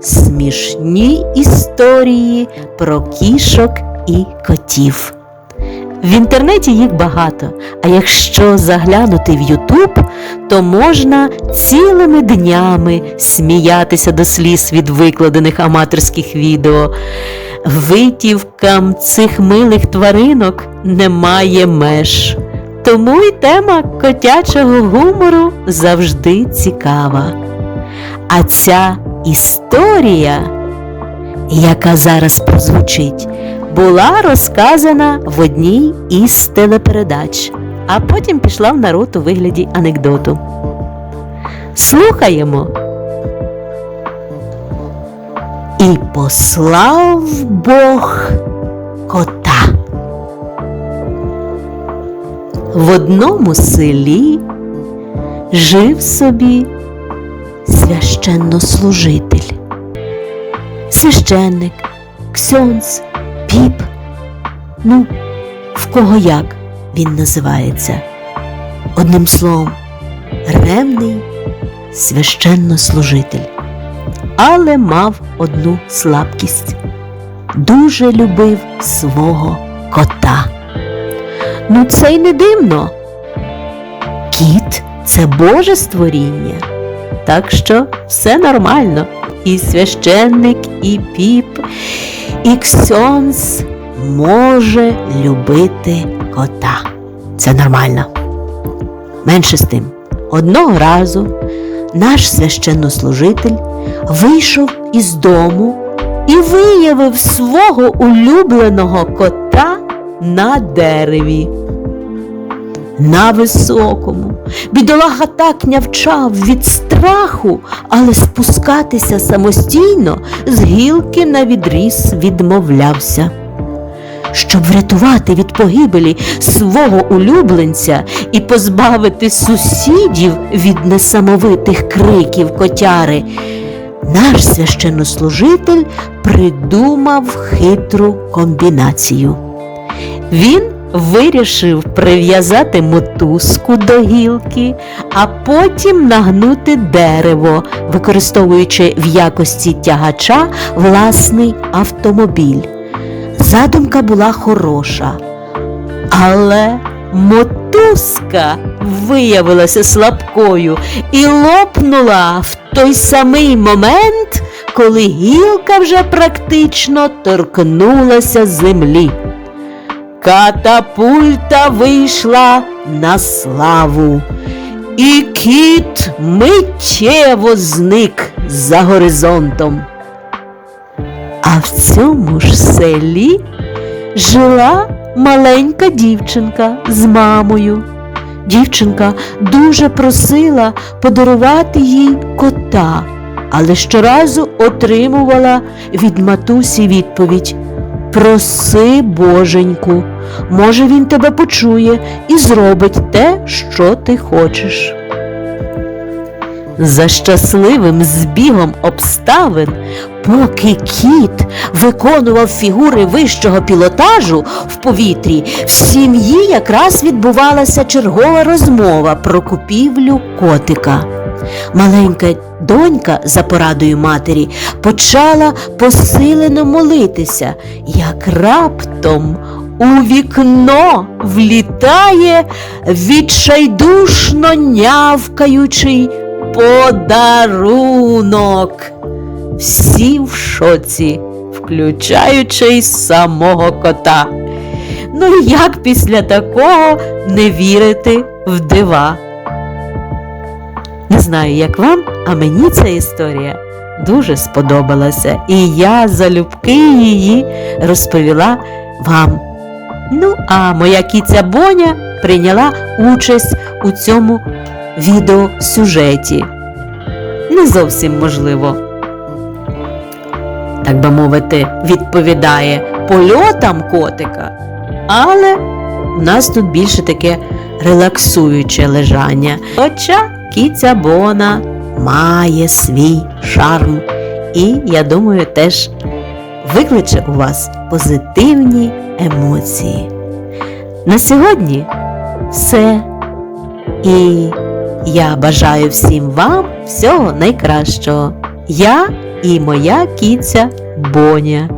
Смішні історії про кішок і котів. В інтернеті їх багато, а якщо заглянути в Ютуб, то можна цілими днями сміятися до сліз від викладених аматорських відео. Витівкам цих милих тваринок немає меж. Тому й тема котячого гумору завжди цікава. А ця історія, яка зараз прозвучить, була розказана в одній із телепередач, а потім пішла в народ у вигляді анекдоту. Слухаємо. І послав Бог кота. В одному селі жив собі священнослужитель. Священник, ксьонц, піп. Ну, в кого як він називається. Одним словом, ревний священнослужитель. Але мав одну слабкість. Дуже любив свого кота. Ну, це й не дивно. Кіт це Боже створіння. Так що все нормально. І священник, і піп, і ксьонс може любити кота. Це нормально. Менше з тим, одного разу наш священнослужитель вийшов із дому і виявив свого улюбленого кота на дереві. На високому. Бідолага так нявчав від страху, але спускатися самостійно з гілки на відріз відмовлявся. Щоб врятувати від погибелі свого улюбленця і позбавити сусідів від несамовитих криків котяри, наш священнослужитель придумав хитру комбінацію. Він вирішив прив'язати мотузку до гілки, а потім нагнути дерево, використовуючи в якості тягача власний автомобіль. Задумка була хороша, але мотузка виявилася слабкою і лопнула в той самий момент, коли гілка вже практично торкнулася землі. Катапульта вийшла на славу, і кіт миттєво зник за горизонтом. А в цьому ж селі жила маленька дівчинка з мамою. Дівчинка дуже просила подарувати їй кота, але щоразу отримувала від матусі відповідь Проси, боженьку, може він тебе почує і зробить те, що ти хочеш. За щасливим збігом обставин, поки кіт виконував фігури вищого пілотажу в повітрі, в сім'ї якраз відбувалася чергова розмова про купівлю котика. Маленька донька, за порадою матері, почала посилено молитися, як раптом у вікно влітає відчайдушно нявкаючий подарунок. Всі в шоці, включаючи й самого кота. Ну як після такого не вірити в дива? Не знаю, як вам, а мені ця історія дуже сподобалася, і я залюбки її розповіла вам. Ну, а моя кіця Боня прийняла участь у цьому відеосюжеті. Не зовсім можливо, так би мовити, відповідає польотам котика, але у нас тут більше таке релаксуюче лежання. Хоча кіця Бона має свій шарм і, я думаю, теж викличе у вас позитивні емоції. На сьогодні все. І я бажаю всім вам всього найкращого. Я і моя кіця Боня.